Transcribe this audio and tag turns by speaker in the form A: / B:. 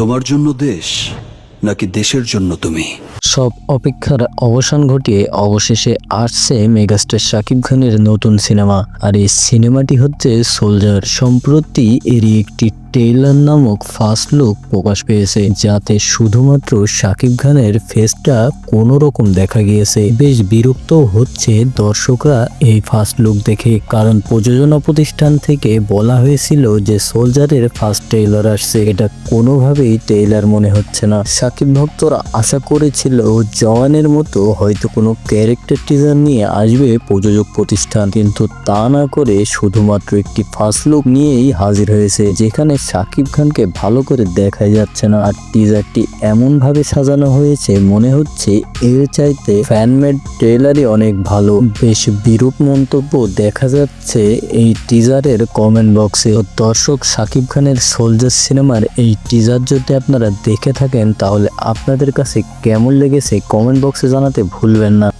A: তোমার জন্য দেশ নাকি দেশের জন্য তুমি?
B: সব অপেক্ষার অবসান ঘটিয়ে অবশেষে আসছে মেগাস্টার শাকিব খানের নতুন সিনেমা। আর এই সিনেমাটি হচ্ছে সোলজার। সম্প্রতি এরই একটি টেইলার নামক ফার্স্ট লুক প্রকাশ পেয়েছে, যাতে শুধুমাত্র শাকিব খানের ফেসটা কোনো রকম দেখা গিয়েছে। বেশ বিরক্ত হচ্ছে দর্শকরা এই ফার্স্ট লুক দেখে, কারণ প্রযোজনা প্রতিষ্ঠান থেকে বলা হয়েছিল যে সোলজারের ফার্স্ট ট্রেইলার আসছে। এটা কোনোভাবেই ট্রেইলার মনে হচ্ছে না। সাকিব ভক্তরা আশা করেছিল জওয়ানের মতো হয়তো কোনো ক্যারেক্টার টিজার নিয়ে আসবে প্রযোজক প্রতিষ্ঠান, কিন্তু তা না করে শুধুমাত্র একটি ফার্স্ট লুক নিয়েই হাজির হয়েছে, যেখানে সাকিব খানকে ভালো করে দেখা যাচ্ছে না। আর টিজারটি এমন ভাবে সাজানো হয়েছে, মনে হচ্ছে এর চাইতে ফ্যানমেড ট্রেলারই অনেক ভালো। বেশ বিরূপ মন্তব্য দেখা যাচ্ছে এই টিজারের কমেন্ট বক্সে দর্শক, সাকিব খানের সোলজার সিনেমার এই টিজার যদি আপনারা দেখে থাকেন, তাহলে আপনাদের কাছে কেমন লেগেছে? কমেন্ট বক্সে জানাতে ভুলবেন না।